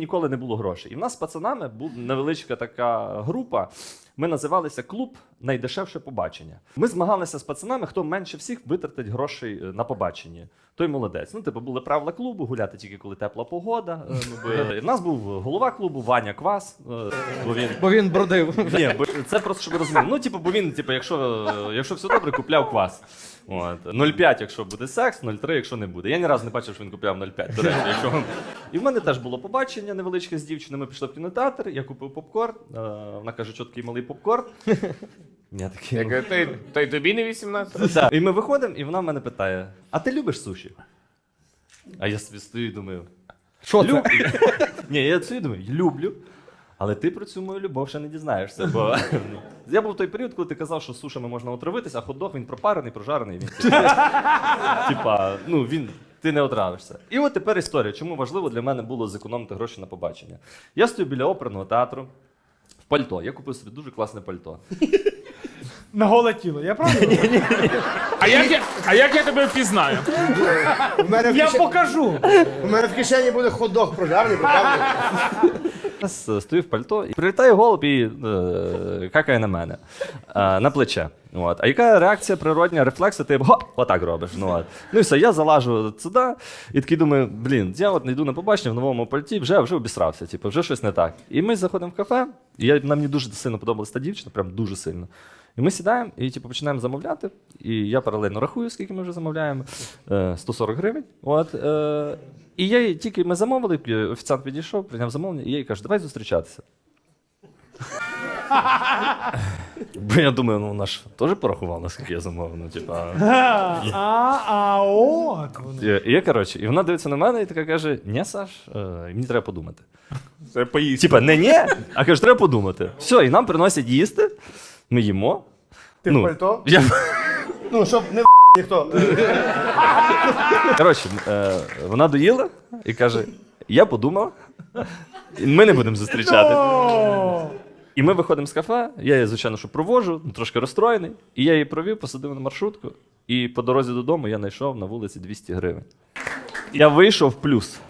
ніколи не було грошей. І в нас з пацанами була невеличка така група. Ми називалися клуб найдешевше побачення. Ми змагалися з пацанами, хто менше всіх витратить грошей е, на побачення. Той молодець. Ну, типу, були правила клубу, гуляти тільки коли тепла погода. е, Ми. В нас був голова клубу Ваня Квас. е, Бо він Бо він бродив. ні, бо це просто щоб розуміли. Ну, типу, бо він, типу, якщо, якщо все добре, купляв квас. От. 0,5, якщо буде секс, 0,3, якщо не буде. Я ні разу не бачив, що він купляв 0,5. До речі, якщо... І в мене теж було побачення невеличке з дівчиною. Ми пішли в кінотеатр, я купив попкорн. е, Вона каже, що такий малий попкорн. Я такий. Я ну, кажу, «Та й- Та й тобі не 18? так. І ми виходимо, і вона в мене питає: А ти любиш суші? А я собі стою і думаю. Що це? Люб... Ні, я собі думаю, люблю. Але ти про цю мою любов ще не дізнаєшся. Бо ну, я був в той період, коли ти казав, що сушами можна отравитися, а хот-дог він пропарений, прожарений. Він типа, ну він. Ти не отравишся. І от тепер історія, чому важливо для мене було зекономити гроші на побачення. Я стою біля оперного театру в пальто. Я купив собі дуже класне пальто. На голе тіло. Я правильно? А як я, а як я тебе впізнаю? У мене в, Я кишені, покажу. у мене в кишені буде хот-дог прожарний, правда? Е, стою в пальто, і прилітає голуб і е, какає на мене е, на плече. От. А яка реакція природня, рефлекси, ти го, отак робиш. Ну, от. ну і все, я залажу сюди і такий думаю, блін, я от не йду на побачення в новому пальті, вже, вже обісрався, типу, вже щось не так. І ми заходимо в кафе, і я, нам мені дуже сильно подобалася та дівчина, прям дуже сильно. І ми сідаємо і типу, починаємо замовляти. І я паралельно рахую, скільки ми вже замовляємо. Е, 140 гривень. От, і я їй- тільки ми замовили, е, офіціант підійшов, прийняв замовлення, і я їй кажу, давай зустрічатися. Бо я думаю, ну вона ж теж порахувала, наскільки я замовив. Ну, типа. А, а от. І, і я, коротше, і вона дивиться на мене і така каже: Ні, Саш, е, мені треба подумати. Це поїсти. Типа, не ні, а каже, треба подумати. Все, і нам приносять їсти, ми їмо. Ти Ну, в пальто? Я... Ну, щоб не ніхто. Коротше, е, вона доїла і каже: Я подумав, ми не будемо зустрічати. І ми виходимо з кафе, я її, звичайно, що провожу, ну, трошки розстроєний. І я її провів, посадив на маршрутку, і по дорозі додому я знайшов на вулиці 200 гривень. Я вийшов в плюс.